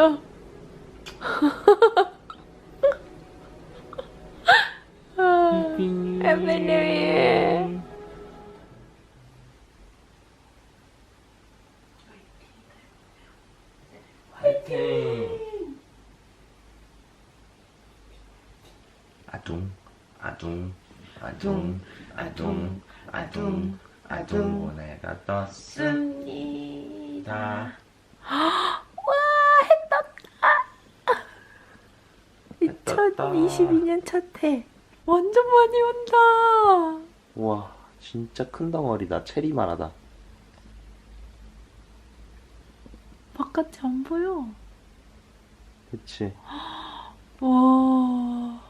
웃겨. 아, Happy New Year. 아둥 아둥 아둥 아둥 아둥 아둥 오늘가 떴습니다 와, 해 떴다. 2022년 첫 해. 완전 많이 온다. 우와 진짜 큰 덩어리다 체리만 하다 바깥이 안 보여. 그치 와.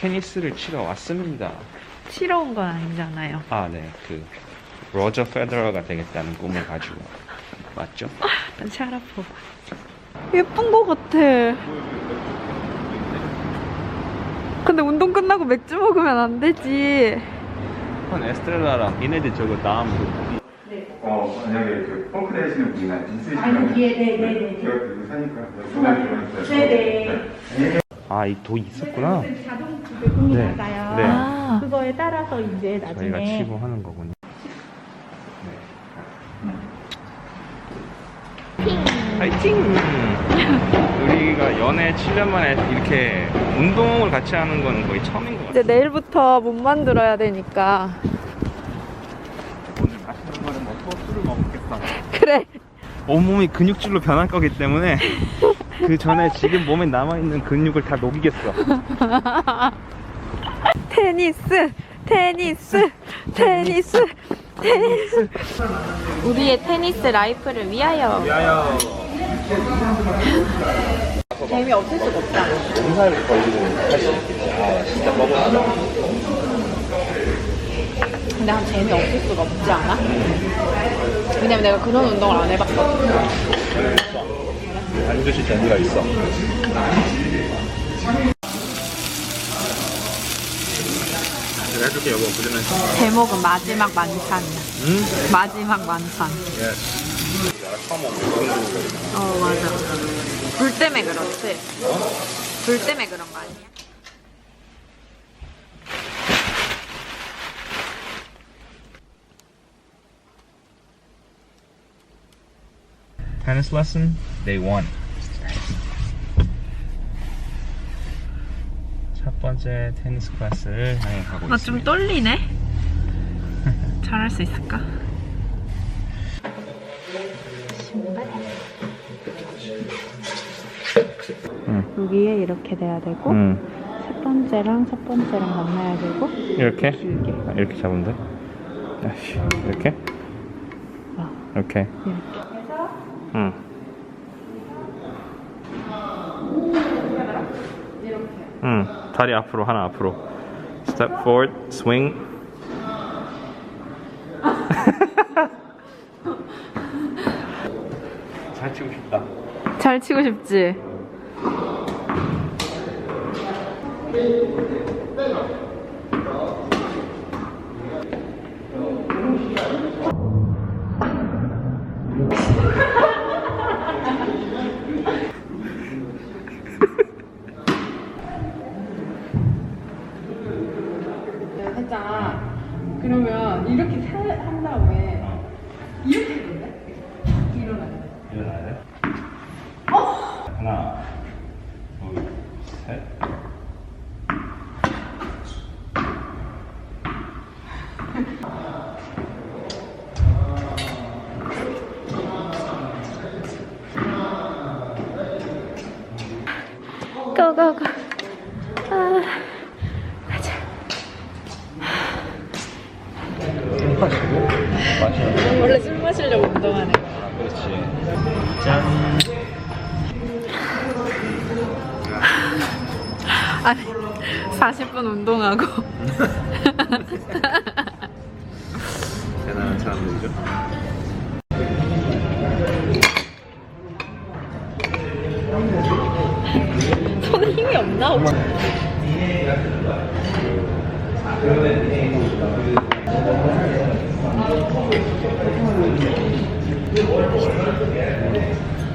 테니스를 치러 왔습니다 치러 온 건 아니잖아요. 아 네 그 로저 페더러가 되겠다는 꿈을 가지고 맞죠? 샤라포. 예쁜 거 같아. 근데 운동 끝나고 맥주 먹으면 안 되지. 한 에스트렐라랑 얘네들 저거 다음으로 어, 만약에 그 펑크 내시는 분이나 있으시면 아니, 예, 네, 네, 네. 제가 들고 사니까 좀 해주세요. 네네. 아 이 도 있었구나 자동 네. 나가요. 네. 아, 그거에 따라서 이제 저희가 나중에 치고 하는 거군요 파이팅! 우리가 연애 7년 만에 이렇게 운동을 같이 하는 건 거의 처음인 것 이제 같아요. 내일부터 못 만들어야 되니까. 오늘 마시는 거는 뭐 소스를 먹겠다. 그래. 온몸이 근육질로 변할 거기 때문에 그 전에 지금 몸에 남아있는 근육을 다 녹이겠어. 테니스, 테니스, 테니스, 테니스. 우리의 테니스 라이프를 위하여. 야야. 재미 없을 수가 없잖아. 몸살을 걸리고 할수 있겠지. 아, 진짜 먹어봐. 근데 한 재미 없을 수가 없지 않아? 왜냐면 내가 그런 운동을 안 해봤거든. 반드시 재미가 있어. 제가 해줄게 여보. 그러면 제목은 마지막 만찬이야. 응? 마지막 만찬. 예 처음 먹는 거 어, 맞아. 불 때문에 그렇지. 불 때문에 그런 거 아니야? Tennis lesson day one. 첫 번째 테니스 클래스를 향해 가고 나좀 있습니다. 떨리네. 잘할 수 있을까? 응. 여기에 이렇게 돼야 되고 응. 첫 번째랑 첫 번째랑 만나야 되고 이렇게? 길게 아, 이렇게 잡으면 돼? 아씨, 이렇게? 어. 이렇게. 이렇게. 응. 응. 다리 앞으로 하나 앞으로. Step forward, swing. 잘 치고 싶다. 잘 치고 싶지? 살짝 그러면 이렇게 사- 한 다음에 이렇게 했는데 일어나야 돼. 일어나야 돼? 하나, 둘, 셋. 고고고. 아, 가자. 마시고, 마시고. 원래 술 마시려고 운동하는 거야. 그렇지. 짠. 아니, 40분 운동하고. 대단한 사람들이죠. 손에 힘이 없나?